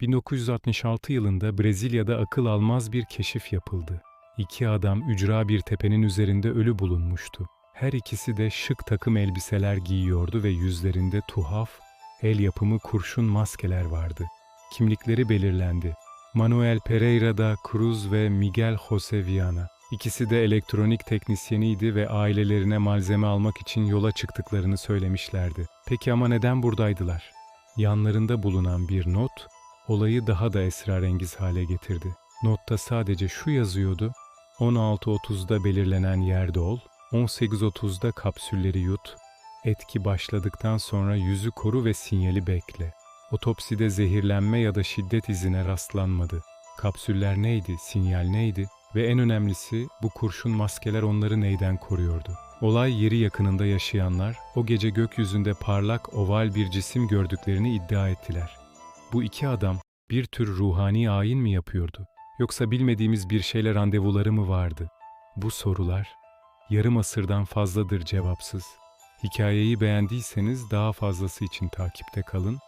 1966 yılında Brezilya'da akıl almaz bir keşif yapıldı. İki adam ücra bir tepenin üzerinde ölü bulunmuştu. Her ikisi de şık takım elbiseler giyiyordu ve yüzlerinde tuhaf, el yapımı kurşun maskeler vardı. Kimlikleri belirlendi. Manuel Pereira da Cruz ve Miguel Jose Viana. İkisi de elektronik teknisyeniydi ve ailelerine malzeme almak için yola çıktıklarını söylemişlerdi. Peki ama neden buradaydılar? Yanlarında bulunan bir not, olayı daha da esrarengiz hale getirdi. Notta sadece şu yazıyordu, 16.30'da belirlenen yerde ol, 18.30'da kapsülleri yut, etki başladıktan sonra yüzü koru ve sinyali bekle. Otopside zehirlenme ya da şiddet izine rastlanmadı. Kapsüller neydi, sinyal neydi ve en önemlisi bu kurşun maskeler onları neyden koruyordu? Olay yeri yakınında yaşayanlar o gece gökyüzünde parlak oval bir cisim gördüklerini iddia ettiler. Bu iki adam bir tür ruhani ayin mi yapıyordu? Yoksa bilmediğimiz bir şeyle randevuları mı vardı? Bu sorular yarım asırdan fazladır cevapsız. Hikayeyi beğendiyseniz daha fazlası için takipte kalın